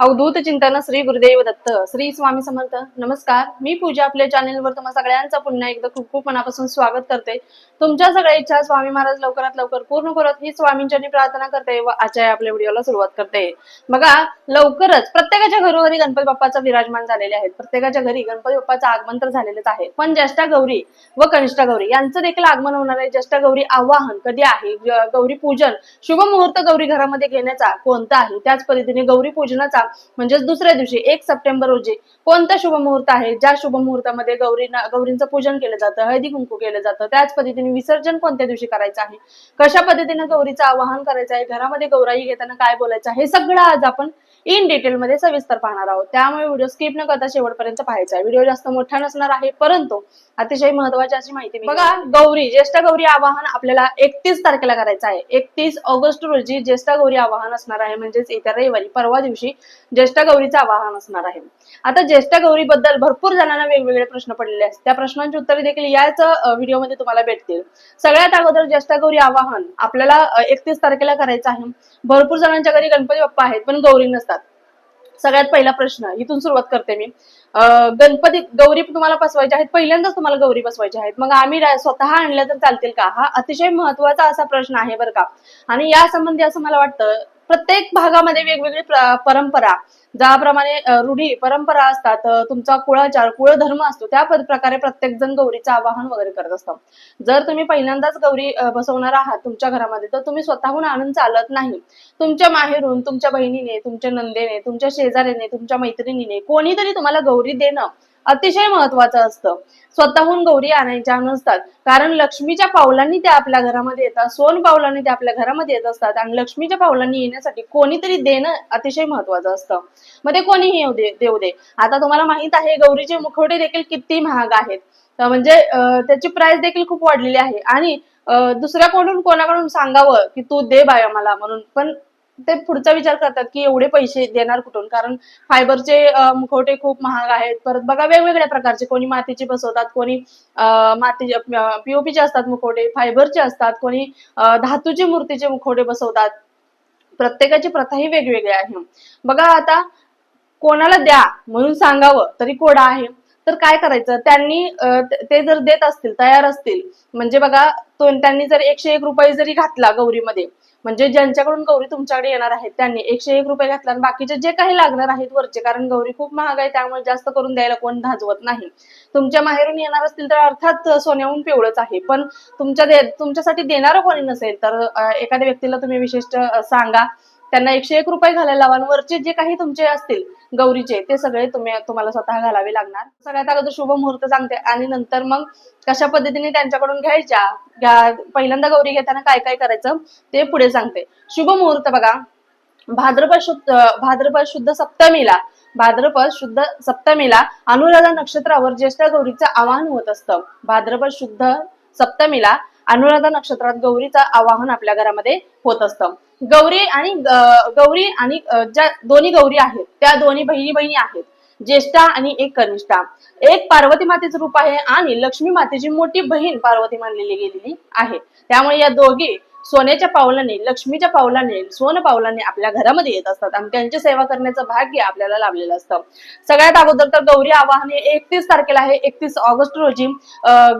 अवधूत चिंतन श्री गुरुदेव दत्त. श्री स्वामी समर्थ नमस्कार. मी पूजा आपल्या चॅनेलवर तुम्हा सगळ्यांचं पुन्हा एकदा खूप खूप मनापासून स्वागत करते. तुमच्या सगळ्या इच्छा स्वामी महाराज लवकरात लवकर पूर्ण करत ही स्वामींच्या प्रार्थना करते व आजच्या आपल्या व्हिडिओला सुरुवात करते. बघा लवकरच प्रत्येकाच्या घरोघरी गणपती बाप्पाचा विराजमान झालेले आहेत. प्रत्येकाच्या घरी गणपती बाप्पाचं आगमन तर झालेलेच आहे. पण ज्येष्ठा गौरी व कनिष्ठा गौरी यांचं देखील आगमन होणार आहे. ज्येष्ठा गौरी आवाहन कधी आहे? गौरी पूजन शुभ मुहूर्त गौरी घरामध्ये घेण्याचा कोणता आहे? त्याच पद्धतीने गौरी पूजनाचा म्हणजेच दुसऱ्या दिवशी एक सप्टेंबर रोजी कोणता शुभ मुहूर्त आहे? ज्या शुभ मुहूर्तामध्ये गौरी गौरींचं पूजन केलं जातं हळदी कुंकू केलं जातं त्याच पद्धतीने विसर्जन कोणत्या दिवशी करायचं आहे? कशा पद्धतीने गौरीचं आवाहन करायचं आहे? घरामध्ये गौराई घेताना काय बोलायचं हे सगळं आज आपण इन डिटेल मध्ये सविस्तर पाहणार आहोत. त्यामुळे व्हिडिओ स्किप न करता शेवटपर्यंत पाहायचा आहे. व्हिडिओ जास्त मोठा नसणार आहे परंतु अतिशय महत्वाची अशी माहिती बघा गौरी ज्येष्ठ गौरी आवाहन आपल्याला एकतीस तारखेला करायचं आहे. एकतीस ऑगस्ट रोजी ज्येष्ठ गौरी आवाहन असणार आहे म्हणजेच येत्या रविवारी परवा दिवशी ज्येष्ठ गौरीचं आवाहन असणार आहे. आता ज्येष्ठ गौरी बद्दल भरपूर जणांना वेगवेगळे प्रश्न पडलेले आहेत. त्या प्रश्नांची उत्तरे देखील याच व्हिडिओमध्ये तुम्हाला भेटतील. सगळ्यात अगोदर ज्येष्ठ गौरी आवाहन आपल्याला एकतीस तारखेला करायचं आहे. भरपूर जणांच्या घरी गणपती बाप्पा आहेत पण गौरी नसतात. सगळ्यात पहिला प्रश्न इथून सुरुवात करते मी. अं, गणपती गौरी तुम्हाला बसवायच्या आहेत पहिल्यांदाच तुम्हाला गौरी बसवायच्या आहेत. मग आम्ही स्वतः आणल्या तर चालतील का? हा अतिशय महत्त्वाचा असा प्रश्न आहे बरं का. आणि या संबंधी असं मला वाटतं प्रत्येक भागामध्ये वेगवेगळी परंपरा. ज्याप्रमाणे रूढी परंपरा असतात तुमचा कुळाचार कुळधर्म असतो त्या प्रकारे प्रत्येक जण गौरीचं आवाहन वगैरे करत असतो जर तुम्ही पहिल्यांदाच गौरी बसवणार आहात तुमच्या घरामध्ये तर तुम्ही स्वतःहून आणून चालत नाही. तुमच्या माहेरून तुमच्या बहिणीने तुमच्या नंदेने तुमच्या शेजाऱ्याने तुमच्या मैत्रिणीने कोणीतरी तुम्हाला गौरी देणं अतिशय महत्वाचं असतं. स्वतःहून गौरी आणायच्या नसतात. कारण लक्ष्मीच्या पावलांनी त्या आपल्या घरामध्ये येतात. सोन पावलांनी त्या आपल्या घरामध्ये येत असतात. आणि लक्ष्मीच्या पावलांनी येण्यासाठी कोणीतरी देणं अतिशय महत्वाचं असतं. मग ते कोणीही येऊ दे देऊ दे. आता तुम्हाला माहीत आहे गौरीचे मुखवटे देखील किती महाग आहेत. म्हणजे त्याची प्राइस देखील खूप वाढलेली आहे. आणि दुसऱ्या कोणून कोणाकडून सांगावं की तू दे बाया मला म्हणून. पण ते पुढचा विचार करतात की एवढे पैसे देणार कुठून? कारण फायबरचे मुखवटे खूप महाग आहेत. परत बघा वेगवेगळ्या प्रकारचे कोणी मातीचे बसवतात कोणी मातीचे पीओपीचे असतात मुखवटे फायबरचे असतात कोणी धातूचे मूर्तीचे मुखवटे बसवतात. प्रत्येकाची प्रथा ही वेगवेगळी आहे. बघा आता कोणाला द्या म्हणून सांगावं तरी कोडा आहे. तर काय करायचं? त्यांनी ते- जर देत असतील तयार असतील म्हणजे बघा त्यांनी जर एकशे एक रुपये जरी घातला गौरीमध्ये म्हणजे ज्यांच्याकडून गौरी तुमच्याकडे येणार आहेत त्यांनी एकशे एक रुपये घातला आणि बाकीचे जे काही लागणार आहेत वरचे कारण गौरी खूप महाग आहे त्यामुळे जास्त करून द्यायला कोण धाजवत नाही. तुमच्या माहेरून येणार असतील तर अर्थात सोन्याहून पिवळच आहे पण तुमच्या दे तुमच्यासाठी देणारं कोणी नसेल तर एखाद्या व्यक्तीला तुम्ही विशिष्ट सांगा. त्यांना एकशे एक रुपये घालायला लावा आणि वरचे जे काही तुमचे असतील गौरीचे ते सगळे तुम्ही तुम्हाला स्वतः घालावे लागणार. सगळ्यात अगोदर शुभ मुहूर्त सांगते आणि नंतर मग कशा पद्धतीने त्यांच्याकडून घ्यायच्या घ्या- पहिल्यांदा गौरी घेताना काय काय करायचं ते पुढे सांगते. शुभ मुहूर्त बघा. भाद्रपद शुद्ध भाद्रपद शुद्ध सप्तमीला भाद्रपद शुद्ध सप्तमीला अनुराधा नक्षत्रावर ज्येष्ठ गौरीचं आवाहन होत असतं. भाद्रपद शुद्ध सप्तमीला अनुराधा नक्षत्रात गौरीचं आवाहन आपल्या घरामध्ये होत असतं. गौरी आणि गौरी आणि ज्या दोन्ही गौरी आहेत त्या दोन्ही बहिणी बहिणी आहेत ज्येष्ठा आणि एक कनिष्ठा. एक पार्वती मातेचं रूप आहे आणि लक्ष्मी मातेची मोठी बहीण पार्वती मानलेली गेलेली आहे. त्यामुळे या दोघी सोन्याच्या पावलाने लक्ष्मीच्या पावलाने सोन पावलाने आपल्या घरामध्ये येत असतात. आणि त्यांची सेवा करण्याचं भाग्य आपल्याला लाभलेलं असतं. सगळ्यात अगोदर तर गौरी आवाहन हे एकतीस तारखेला आहे. एकतीस ऑगस्ट रोजी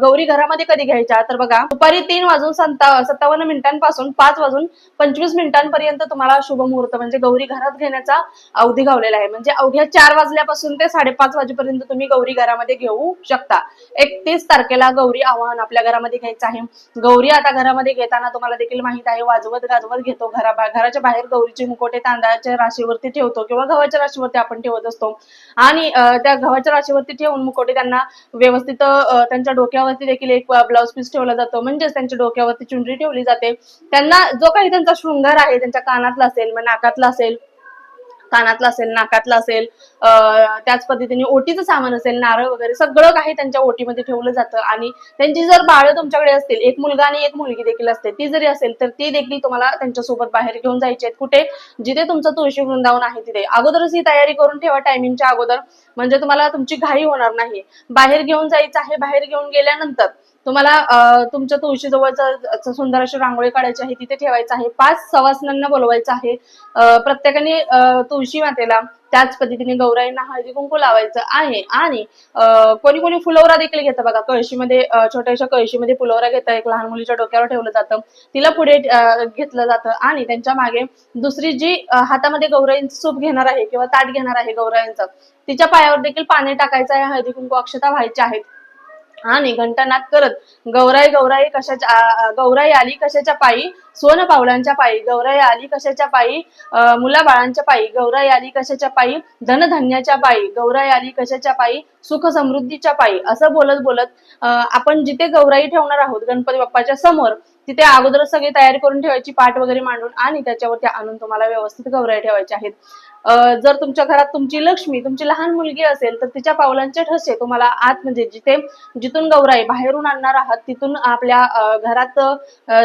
गौरी घरामध्ये कधी घ्यायच्या? तर बघा दुपारी तीन वाजून सत्तावन्न मिनिटांपासून पाच वाजून पंचवीस मिनिटांपर्यंत तुम्हाला शुभ मुहूर्त म्हणजे गौरी घरात घेण्याचा अवधी घावलेला आहे. म्हणजे अवघ्या चार वाजल्यापासून ते साडेपाच वाजेपर्यंत तुम्ही गौरी घरामध्ये घेऊ शकता. एकतीस तारखेला गौरी आवाहन आपल्या घरामध्ये घ्यायचं आहे. गौरी आता घरामध्ये घेताना तुम्हाला देखील माहीत आहे. वाजवत गाजवत घेतो घरा घराच्या बाहेर गौरीचे मुकोटे तांदळाच्या राशीवरती ठेवतो किंवा गव्हाच्या राशीवरती आपण ठेवत असतो. आणि त्या गव्हाच्या राशीवरती ठेवून मुकोटे त्यांना व्यवस्थित त्यांच्या डोक्यावरती देखील एक ब्लाउज पीस ठेवला जातो. म्हणजेच त्यांच्या डोक्यावरती चुनरी ठेवली जाते. त्यांना जो काही त्यांचा शृंगार आहे त्यांच्या कानातला असेल मग नाकातला असेल कानातला असेल नाकातला असेल अं, त्याच पद्धतीने ओटीचं सामान असेल नारळ वगैरे सगळं काही त्यांच्या ओटीमध्ये ठेवलं जातं. आणि त्यांची जर बाळं तुमच्याकडे असतील एक मुलगा आणि एक मुलगी देखील असते ती जरी असेल तर ती देखील तुम्हाला त्यांच्यासोबत बाहेर घेऊन जायची आहेत कुठे? जिथे तुमचं तुळशी वृंदावन आहे तिथे. अगोदरच ही तयारी करून ठेवा टायमिंगच्या अगोदर. म्हणजे तुम्हाला तुमची घाई होणार नाही. बाहेर घेऊन जायचं आहे बाहेर घेऊन गेल्यानंतर तुम्हाला तुमच्या तुळशीजवळचं सुंदर अशी रांगोळी काढायची आहे तिथे ठेवायचं आहे. पाच सवासनांना बोलवायचं आहे. प्रत्येकाने तुळशी मातेला त्याच पद्धतीने गौराईंना हळदी कुंकू लावायचं आहे. आणि कोणी कोणी फुलवरा देखील घेतं बघा. कळशीमध्ये छोट्याशा कळशीमध्ये फुलवरा घेतं. एक लहान मुलीच्या डोक्यावर ठेवलं जातं. तिला पुढे घेतलं जातं. आणि त्यांच्या मागे दुसरी जी हातामध्ये गौराईंचं सूप घेणार आहे किंवा ताट घेणार आहे गौराईंचं तिच्या पायावर देखील पाणी टाकायचं आहे. हळदी कुंकू अक्षता व्हायच्या आहेत. आणि घंटानाद करत. गौराई गौराई कशाच्या गौराई आली कशाच्या पायी? सोन पावलांच्या पायी. गौराई आली कशाच्या पायी? मुला मुलाबाळांच्या पायी. गौराई आली कशाच्या पायी? धनधान्याच्या पायी. गौराई आली कशाच्या पायी? सुख समृद्धीच्या पायी. असं बोलत बोलत आपण जिथे गौराई ठेवणार आहोत गणपती बाप्पाच्या समोर तिथे अगोदर सगळी तयारी करून ठेवायची पाठ वगैरे मांडून आणि त्याच्यावरती आणून तुम्हाला व्यवस्थित गौराई ठेवायचे आहेत. जर तुमच्या घरात तुमची लक्ष्मी तुमची लहान मुलगी असेल तर तिच्या पावलांचे ठसे तुम्हाला आत म्हणजे जिथे जिथून गौराई बाहेरून आणणार आहात तिथून आपल्या घरात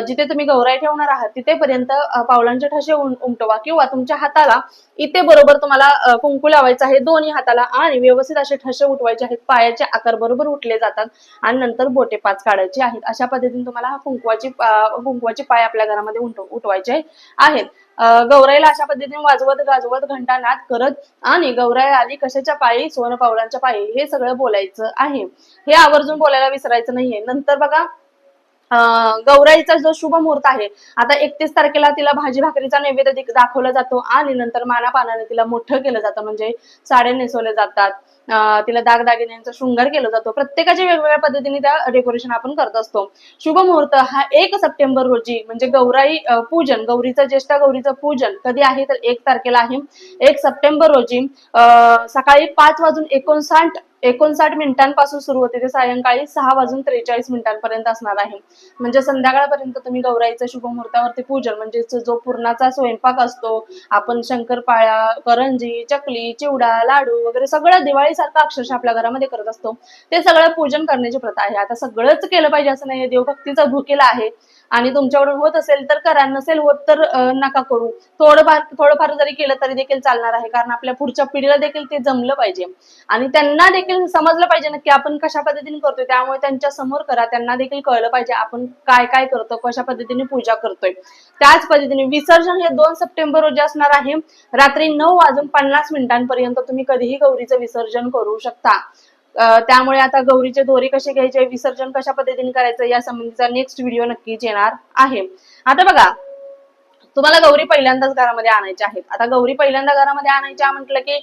जिथे तुम्ही गौराई ठेवणार आहात तिथेपर्यंत पावलांचे ठसे उमटवा. किंवा तुमच्या हाताला इथे बरोबर तुम्हाला कुंकू लावायचं आहे दोन्ही हाताला आणि व्यवस्थित असे ठसे उठवायचे आहेत. पायाचे आकार बरोबर उठले जातात आणि नंतर बोटे पाच काढायचे आहेत. अशा पद्धतीने तुम्हाला हा कुंकवाची कुंकवाचे पाय आपल्या घरामध्ये उठवायचे आहेत. गौराईला अशा पद्धतीने वाजवत गाजवत घंटा नाद करत आणि गौराई आली कशाच्या पायी? सोन पावलांच्या पायी. हे सगळं बोलायचं आहे. हे आवर्जून बोलायला विसरायचं नाहीये. नंतर बघा गौराईचा जो शुभ मुहूर्त आहे आता एकतीस तारखेला तिला भाजी भाकरीचा नैवेद्य दाखवला जातो आणि नंतर मानापानाने तिला मोठं केलं जातं म्हणजे साड्या नेसवल्या जातात. तिला दागदागिन्यांचा शृंगार केला जातो. प्रत्येकाच्या वेगवेगळ्या पद्धतीने त्या डेकोरेशन आपण करत असतो. शुभ मुहूर्त हा एक सप्टेंबर रोजी म्हणजे गौराई पूजन गौरीचं ज्येष्ठ गौरीचं पूजन कधी आहे तर एक तारखेला आहे. एक सप्टेंबर रोजी अं, सकाळी पाच वाजून एकोणसाठ एकोणसाठ मिनिटांपासून सुरू होते. ते सायंकाळी सहा वाजून त्रेचाळीस मिनिटांपर्यंत असणार आहे. म्हणजे संध्याकाळपर्यंत तुम्ही गौराईचं शुभ मुहूर्तावरती पूजन म्हणजे जो पूर्णाचा स्वयंपाक असतो आपण शंकरपाळ्या करंजी चकली चिवडा लाडू वगैरे सगळं दिवाळीसारखं अक्षरशः आपल्या घरामध्ये करत असतो. ते सगळं पूजन करण्याची प्रथा आहे. आता सगळंच केलं पाहिजे असं नाही देवभक्तीचा भूकेला आहे. आणि तुमच्याकडून होत असेल तर करा नसेल होत तर नका करू. थोडंफार थोडंफार जरी केलं तरी देखील चालणार आहे कारण आपल्या पुढच्या पिढीला देखील ते जमलं पाहिजे. आणि त्यांना देखील समजलं पाहिजे नक्की आपण कशा पद्धतीने करतोय त्यामुळे त्यांच्यासमोर करा त्यांना देखील कळलं पाहिजे आपण काय काय करतो कशा पद्धतीने पूजा करतोय. त्याच पद्धतीने विसर्जन हे दोन सप्टेंबर रोजी असणार आहे. रात्री नऊ वाजून पन्नास मिनिटांपर्यंत तुम्ही कधीही गौरीचं विसर्जन करू शकता. त्यामुळे आता गौरीचे दोरे कसे घ्यायचे विसर्जन कशा पद्धतीने करायचं या संबंधीचा नेक्स्ट व्हिडिओ नक्कीच येणार आहे. आता बघा तुम्हाला गौरी पहिल्यांदाच घरामध्ये आणायच्या आहेत. आता गौरी पहिल्यांदा घरामध्ये आणायच्या म्हटलं की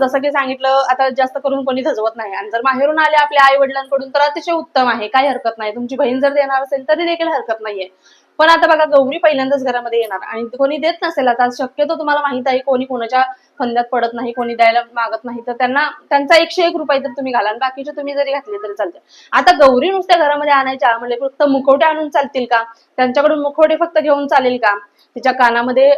जसं की सांगितलं आता जास्त करून कोणी धजवत नाही. आणि जर बाहेरून आले आपल्या आई वडिलांकडून तर अतिशय उत्तम आहे. काही हरकत नाही. तुमची बहीण जर देणार असेल तरी देखील हरकत नाहीये. पण आता बघा गौरी पहिल्यांदाच घरामध्ये येणार आणि कोणी देत नसेल आता शक्यतो तुम्हाला माहीत आहे कोणी कोणाच्या फंद्यात पडत नाही कोणी द्यायला मागत नाही तर त्यांना त्यांचा एकशे एक रुपये तर तुम्ही घाला आणि बाकीचे तुम्ही जरी घातले तरी चालते. आता गौरी नुसत्या घरामध्ये आणायच्या म्हणजे फक्त मुखवटे आणून चालतील का? त्यांच्याकडून मुखवटे फक्त घेऊन चालेल का? तिच्या कानामध्ये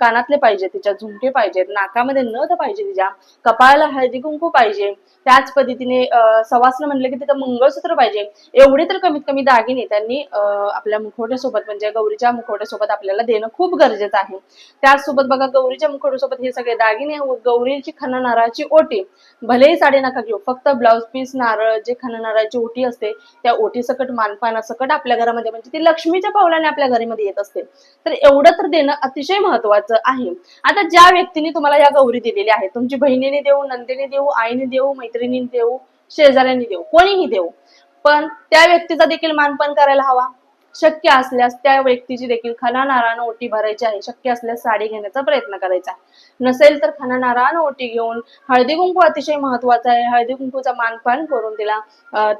कानातले पाहिजे तिच्या झुमके पाहिजेत नाकामध्ये नथ पाहिजे तिच्या कपाळाला हळदी कुंकू पाहिजे त्याच पद्धतीने सवासनं म्हणलं की तिथं मंगळसूत्र पाहिजे. एवढे तर कमीत कमी दागिने त्यांनी आपल्या मुखवट्यासोबत म्हणजे म्हणजे गौरीच्या मुखवट्यासोबत आपल्याला देणं खूप गरजेचं आहे. त्याचसोबत बघा गौरीच्या मुखवट्यासोबत हे सगळे दागिने गौरीची खन नारळाची ओटी. भलेही साडी नका घेऊ फक्त ब्लाऊज पीस नारळ जे खन नारळाची ओटी असते त्या ओटी सकट मानपाना सकट आपल्या घरामध्ये म्हणजे ती लक्ष्मीच्या पावलाने आपल्या घरामध्ये येत असते. तर एवढं तर देणं अतिशय महत्वाचं आहे. आता ज्या व्यक्तीने तुम्हाला या गौरी दिलेल्या आहेत तुमची बहिणीने देऊ नंदीने देऊ आईने देऊ मैत्रिणीने देऊ शेजाऱ्यांनी देऊ कोणीही देऊ पण त्या व्यक्तीचा देखील मानपान करायला हवा. शक्य असल्यास त्या व्यक्तीची देखील खना नारायण ओटी भरायची आहे. शक्य असल्यास साडी घेण्याचा प्रयत्न करायचा नसेल तर खना नारायण ओटी घेऊन हळदी कुंकू अतिशय महत्त्वाचा आहे. हळदी कुंकूचा मानपान करून तिला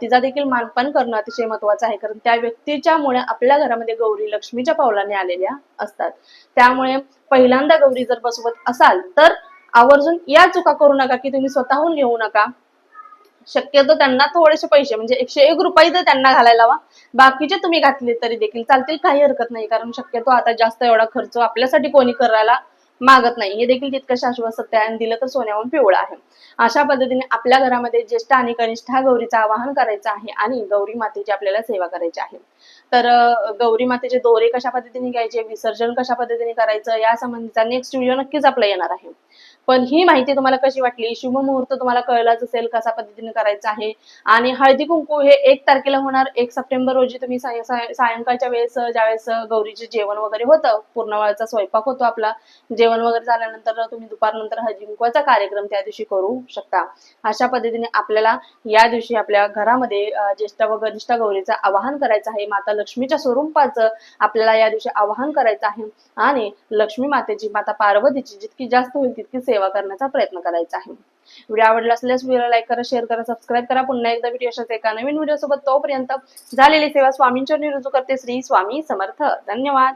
तिचा देखील मानपान करणं अतिशय महत्वाचं आहे. कारण त्या व्यक्तीच्यामुळे आपल्या घरामध्ये गौरी लक्ष्मीच्या पावलाने आलेल्या असतात. त्यामुळे पहिल्यांदा गौरी जर बसवत असाल तर आवर्जून या चुका करू नका की तुम्ही स्वतःहून घेऊ नका. शक्यतो त्यांना थोडेसे पैसे म्हणजे एकशे एक रुपये जर त्यांना घालायला हवा बाकीचे तुम्ही घातले तरी देखील चालतील काही हरकत नाही. कारण शक्यतो आता जास्त एवढा खर्च आपल्यासाठी कोणी करायला मागत नाही. हे देखील तितकं शाश्वत सत्य आहे दिलं तर सोन्याहून पिवळं आहे. अशा पद्धतीने आपल्या घरामध्ये ज्येष्ठ आणि कनिष्ठ हा गौरीचं आवाहन करायचं आहे आणि गौरी मातेची आपल्याला सेवा करायची आहे. तर गौरी मातेचे दोरे कशा पद्धतीने घ्यायचे विसर्जन कशा पद्धतीने करायचं या संबंधीचा नेक्स्ट व्हिडिओ नक्कीच आपला येणार आहे. पण ही माहिती तुम्हाला कशी वाटली? शुभ मुहूर्त तुम्हाला कळलाच असेल कशा पद्धतीने करायचं आहे. आणि हळदी कुंकू हे एक तारखेला होणार. एक सप्टेंबर रोजी तुम्ही सायंकाळच्या वेळेस ज्यावेळेस गौरीचे जेवण वगैरे होतं पूर्णवाळचा स्वयंपाक होतो आपला. जेवण वगैरे झाल्यानंतर तुम्ही दुपारनंतर हळदी कुंकवाचा कार्यक्रम त्या दिवशी करू शकता. अशा पद्धतीने आपल्याला या दिवशी आपल्या घरामध्ये ज्येष्ठा ज्येष्ठ व गरिष्ठ गौरीचं आवाहन करायचं आहे. माता लक्ष्मीच्या स्वरूपाचं आपल्याला या दिवशी आवाहन करायचं आहे. आणि लक्ष्मी मातेची माता पार्वतीची जितकी जास्त होईल तितकी सेवा करण्याचा प्रयत्न करायचा आहे. व्हिडिओ आवडला असल्यास व्हिडिओ लाईक करा शेअर करा सबस्क्राईब करा. पुन्हा एकदा व्हिडिओ अशाच एका नवीन व्हिडिओ सोबत तोपर्यंत झालेली सेवा स्वामींच्या रुजू करते श्री स्वामी समर्थ. धन्यवाद.